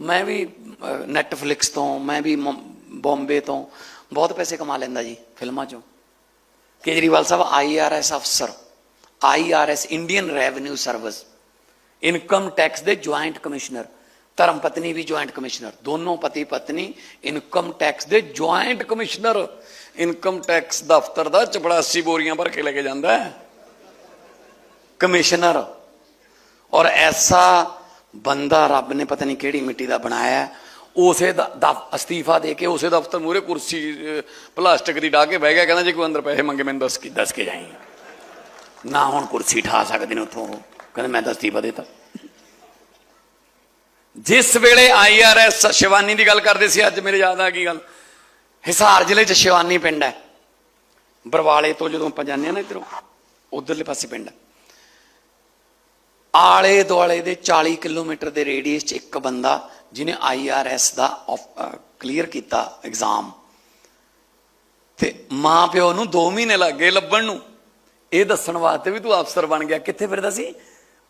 ਮੈਂ ਵੀ ਨੈਟਫਲਿਕਸ ਤੋਂ, ਮੈਂ ਵੀ ਮੁੰ- ਬੰਬੇ ਤੋਂ ਬਹੁਤ ਪੈਸੇ ਕਮਾ ਲੈਂਦਾ ਜੀ ਫਿਲਮਾਂ ਚੋਂ। ਕੇਜਰੀਵਾਲ ਸਾਹਿਬ ਆਈਆਰਐਸ ਅਫਸਰ IRS Indian revenue service income tax ਦੇ ਜੁਆਇੰਟ ਕਮਿਸ਼ਨਰ ਧਰਮ ਪਤਨੀ ਵੀ ਜੁਆਇੰਟ ਕਮਿਸ਼ਨਰ ਦੋਨੋਂ ਪਤੀ ਪਤਨੀ ਇਨਕਮ ਟੈਕਸ ਦੇ ਜੁਆਇੰਟ ਕਮਿਸ਼ਨਰ ਇਨਕਮ ਟੈਕਸ ਦਫ਼ਤਰ ਦਾ 84 ਬੋਰੀਆਂ ਭਰ ਕੇ ਲੈ ਕੇ ਜਾਂਦਾ ਹੈ। ਕਮਿਸ਼ਨਰ ਔਰ ਐਸਾ ਬੰਦਾ ਰੱਬ ਨੇ ਪਤਾ ਨਹੀਂ ਕਿਹੜੀ ਮਿੱਟੀ ਦਾ ਬਣਾਇਆ ਉਸੇ ਦਾ ਅਸਤੀਫਾ ਦੇ ਕੇ ਉਸੇ ਦਫ਼ਤਰ ਮੂਰੇ ਕੁਰਸੀ ਪਲਾਸਟਿਕ ਦੀ ਢਾ ਕੇ ਬਹਿ ਗਿਆ, ਕਹਿੰਦਾ ਜੇ ਕੋਈ ਅੰਦਰ ਪੈਸੇ ਮੰਗੇ, ਮੈਨੂੰ ਦੱਸ ਕੇ ਦੱਸ ਕੇ ਜਾਈਂ ਨਾ ਹੁਣ ਕੁਰਸੀ ਠਾ ਸਕਦੇ ਨੇ ਉੱਥੋਂ ਕਹਿੰਦਾ ਮੈਂ ਤਾਂ ਅਸਤੀਫਾ ਦੇਤਾ ਜਿਸ ਵੇਲੇ ਆਈਆਰਐਸ ਸ਼ਿਵਾਨੀ ਦੀ ਗੱਲ ਕਰਦੇ ਸੀ, ਅੱਜ ਮੇਰੇ ਯਾਦ ਆ ਗਈ ਗੱਲ। ਹਿਸਾਰ ਜ਼ਿਲ੍ਹੇ 'ਚ ਸ਼ਿਵਾਨੀ ਪਿੰਡ ਹੈ। ਬਰਵਾਲੇ ਤੋਂ ਜਦੋਂ ਆਪਾਂ ਜਾਂਦੇ ਆ ਨਾ ਇਧਰੋਂ, ਉਧਰਲੇ ਪਾਸੇ ਪਿੰਡ ਹੈ। ਆਲੇ ਦੁਆਲੇ ਦੇ 40 ਕਿਲੋਮੀਟਰ ਦੇ ਰੇਡੀਅਸ 'ਚ ਇੱਕ ਬੰਦਾ ਜਿਹਨੇ ਆਈਆਰਐਸ ਦਾ ਕਲੀਅਰ ਕੀਤਾ ਐਗਜ਼ਾਮ। ਤੇ ਮਾਂ ਪਿਓ ਨੂੰ 2 ਮਹੀਨੇ ਲੱਗ ਗਏ ਲੱਭਣ ਨੂੰ। ਇਹ ਦੱਸਣ ਵਾਸਤੇ ਵੀ ਤੂੰ ਅਫਸਰ ਬਣ ਗਿਆ। ਕਿੱਥੇ ਫਿਰਦਾ ਸੀ?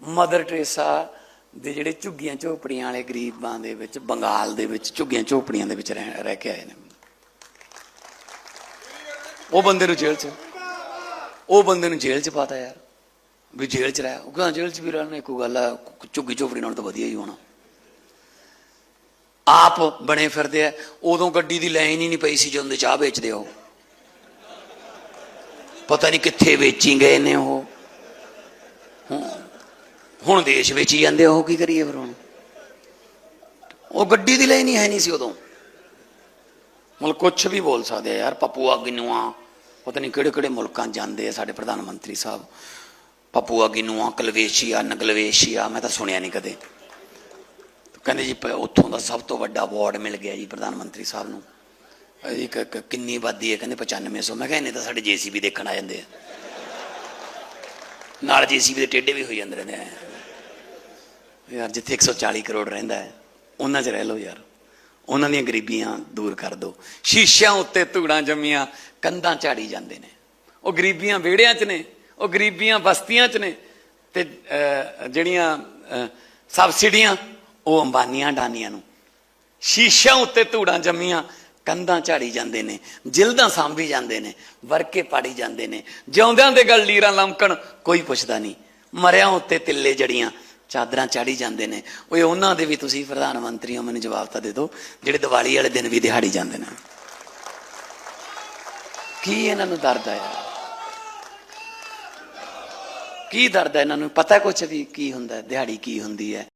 ਮਦਰ ਟ੍ਰੇਸਾ ਦੇ ਜਿਹੜੇ ਝੁੱਗੀਆਂ ਝੋਪੜੀਆਂ ਵਾਲੇ ਗਰੀਬਾਂ ਦੇ ਵਿੱਚ, ਬੰਗਾਲ ਦੇ ਵਿੱਚ, ਝੁੱਗੀਆਂ ਝੋਪੜੀਆਂ ਦੇ ਵਿੱਚ ਰਹਿ ਰਹਿ ਕੇ ਆਏ ਨੇ। ਉਹ ਬੰਦੇ ਨੂੰ ਜੇਲ੍ਹ 'ਚ, ਉਹ ਬੰਦੇ ਨੂੰ ਜੇਲ੍ਹ 'ਚ ਪਾਤਾ ਯਾਰ। ਵੀ ਜੇਲ੍ਹ 'ਚ ਰਹਿ। ਉਹ ਕਹਿੰਦਾ, ਜੇਲ੍ਹ 'ਚ ਵੀ ਰਹਿਣਾ ਇੱਕੋ ਗੱਲ ਆ, ਝੁੱਗੀ ਝੋਪੜੀ ਨਾਲ ਤਾਂ ਵਧੀਆ ਹੀ ਹੋਣਾ। ਆਪ ਬਣੇ ਫਿਰਦੇ ਆ, ਉਦੋਂ ਗੱਡੀ ਦੀ ਲਾਈਨ ਹੀ ਨਹੀਂ ਪਈ ਸੀ ਜਦੋਂ ਚਾਹ ਵੇਚਦੇ ਆ ਪਤਾ ਨਹੀਂ ਕਿੱਥੇ ਵੇਚੀ ਗਏ ਨੇ ਉਹ। ਹੁਣ- ਦੇਸ਼ ਵਿੱਚ ਹੀ ਜਾਂਦੇ ਉਹ ਕੀ ਕਰੀਏ ਫਿਰ ਹੁਣ? ਉਹ ਗੱਡੀ ਦੀ ਲਾਈਨ ਹੀ ਹੈ ਨਹੀਂ ਸੀ ਉਦੋਂ। ਮਤਲਬ ਕੁਝ ਵੀ ਬੋਲ ਸਕਦੇ ਆ ਯਾਰ, ਪਪੂਆ, ਗਿਨੂਆ, ਪਤਾ ਨਹੀਂ ਕਿਹੜੇ ਕਿਹੜੇ ਮੁਲਕਾਂ 'ਚ ਜਾਂਦੇ ਆ ਸਾਡੇ ਪ੍ਰਧਾਨ ਮੰਤਰੀ ਸਾਹਿਬ। ਪਪੂਆ ਗਿਨੂਆ ਕਲਵੇਸ਼ੀਆ ਨਗਲਵੇਸ਼ੀਆ ਮੈਂ ਤਾਂ ਸੁਣਿਆ ਨਹੀਂ ਕਦੇ। ਕਹਿੰਦੇ ਜੀ ਉੱਥੋਂ ਦਾ ਸਭ ਤੋਂ ਵੱਡਾ ਅਵਾਰਡ ਮਿਲ ਗਿਆ ਜੀ ਪ੍ਰਧਾਨ ਮੰਤਰੀ ਸਾਹਿਬ ਨੂੰ। ਇੱਕ ਕਿੰਨੀ ਆਬਾਦੀ ਹੈ? ਕਹਿੰਦੇ 9500 ਮੈਂ ਕਿਹਾ ਇਹਨੇ ਤਾਂ ਸਾਡੇ ਜੀਸੀਬੀ ਦੇਖਣ ਆ ਜਾਂਦੇ ਆ। ਨਾਲ ਜੀਸੀਬੀ ਦੇ ਟੇਡੇ ਵੀ ਹੋ ਜਾਂਦੇ ਰਹਿੰਦੇ ਆ। ਯਾਰ, ਜਿੱਥੇ 140 ਕਰੋੜ ਰਹਿੰਦਾ ਹੈ, ਉਹਨਾਂ 'ਚ ਰਹਿ ਲਓ ਯਾਰ। ਉਹਨਾਂ ਦੀਆਂ ਗਰੀਬੀਆਂ ਦੂਰ ਕਰ ਦਿਓ ਸ਼ੀਸ਼ਿਆਂ ਉੱਤੇ ਧੂੜਾਂ ਜੰਮੀਆਂ, ਕੰਧਾਂ ਝਾੜੀ ਜਾਂਦੇ ਨੇ। ਉਹ ਗਰੀਬੀਆਂ ਵਿਹੜਿਆਂ 'ਚ ਨੇ। ਉਹ ਗਰੀਬੀਆਂ ਬਸਤੀਆਂ 'ਚ ਨੇ ਤੇ ਜਿਹੜੀਆਂ ਸਬਸਿਡੀਆਂ, ਉਹ ਅੰਬਾਨੀਆਂ ਡਾਨੀਆਂ ਨੂੰ। ਸ਼ੀਸ਼ਿਆਂ ਉੱਤੇ ਧੂੜਾਂ ਜੰਮੀਆਂ, ਕੰਧਾਂ ਝਾੜੀ ਜਾਂਦੇ ਨੇ, ਜਿਲਦਾਂ ਸਾਂਭੀ ਜਾਂਦੇ ਨੇ, ਵਰਕੇ ਪਾੜੀ ਜਾਂਦੇ ਨੇ। ਜਿਉਂਦਿਆਂ ਦੇ ਗੱਲ ਲੀਰਾਂ ਲਮਕਣ ਕੋਈ ਪੁੱਛਦਾ ਨਹੀਂ। ਮਰਿਆਂ ਉੱਤੇ ਤਿੱਲੇ ਜੜੀਆਂ, ਚਾਦਰਾਂ ਚਾੜੀ ਜਾਂਦੇ ਨੇ। ਓਏ, ਉਹਨਾਂ ਦੇ ਵੀ ਤੁਸੀਂ ਪ੍ਰਧਾਨ ਮੰਤਰੀ ਹੋ ਮੈਨੂੰ ਜਵਾਬ ਤਾਂ ਦੇ ਦਿਓ, ਜਿਹੜੇ ਦੀਵਾਲੀ ਵਾਲੇ ਦਿਨ ਵੀ ਦਿਹਾੜੀ ਜਾਂਦੇ ਨੇ। ਕੀ ਇਹਨਾਂ ਨੂੰ ਦਰਦ ਆ ਯਾਰ ਕੀ ਦਰਦ ਹੈ ਇਹਨਾਂ ਨੂੰ? ਪਤਾ ਕੁਛ ਵੀ ਕੀ ਹੁੰਦਾ ਦਿਹਾੜੀ ਕੀ ਹੁੰਦੀ ਹੈ?